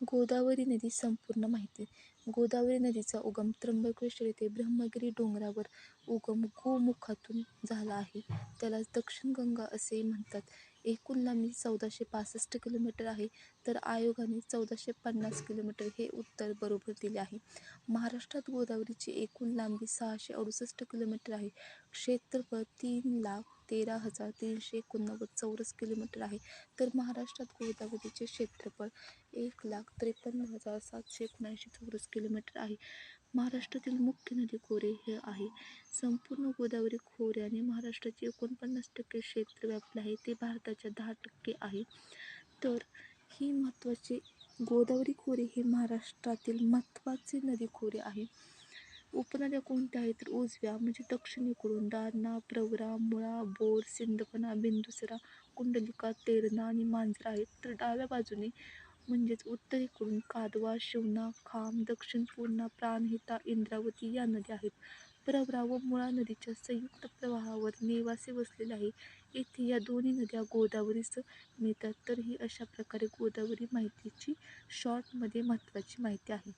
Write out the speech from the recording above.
गोदावरी नदी संपूर्ण माहिती गोदावरी नदीचा उगम त्र्यंबकेश्वर येथे ब्रह्मगिरी डोंगरावर उगम गोमुखातून झाला आहे. त्याला दक्षिण गंगा असेही म्हणतात. एकूण लांबी चौदाशे पासष्ट किलोमीटर आहे. तर आयोगाने चौदाशे पन्नास किलोमीटर हे उत्तर बरोबर दिले आहे. महाराष्ट्रात गोदावरीची एकूण लांबी सहाशे अडुसष्ट किलोमीटर आहे. क्षेत्रफळ तीन लाख तेरा हजार तीनशे एकोणनव्वद चौरस किलोमीटर आहे. तर महाराष्ट्रात गोदावरीचे क्षेत्रफळ एक लाख त्रेपन्न हजार सातशे एकोणऐंशी चौरस किलोमीटर आहे. महाराष्ट्रातील मुख्य नदी खोरे हे आहे. संपूर्ण गोदावरी खोऱ्याने महाराष्ट्राचे एकोणपन्नास टक्के क्षेत्र व्यापले आहे. ते भारताच्या दहा टक्के आहे. तर ही महत्त्वाचे गोदावरी खोरे हे महाराष्ट्रातील महत्त्वाचे नदी खोरे आहे. उपनद्या कोणत्या आहेत? तर उजव्या म्हणजे दक्षिणेकडून दारणा प्रवरा मुळा बोर सिंदपणा बिंदुसरा कुंडलिका तेरणा आणि मांजरा आहेत. तर डाव्या बाजूने म्हणजेच उत्तरेकडून कादवा शिवना खाम दक्षिण पूर्णा प्राणहिता इंद्रावती या नद्या आहेत. प्रवरा व मुळा नदीच्या संयुक्त प्रवाहावर नेवासे वसलेले आहे. येथे या दोन्ही नद्या गोदावरीस मिळतात. तर ही अशा प्रकारे गोदावरी माहितीची शॉर्टमध्ये महत्त्वाची माहिती आहे.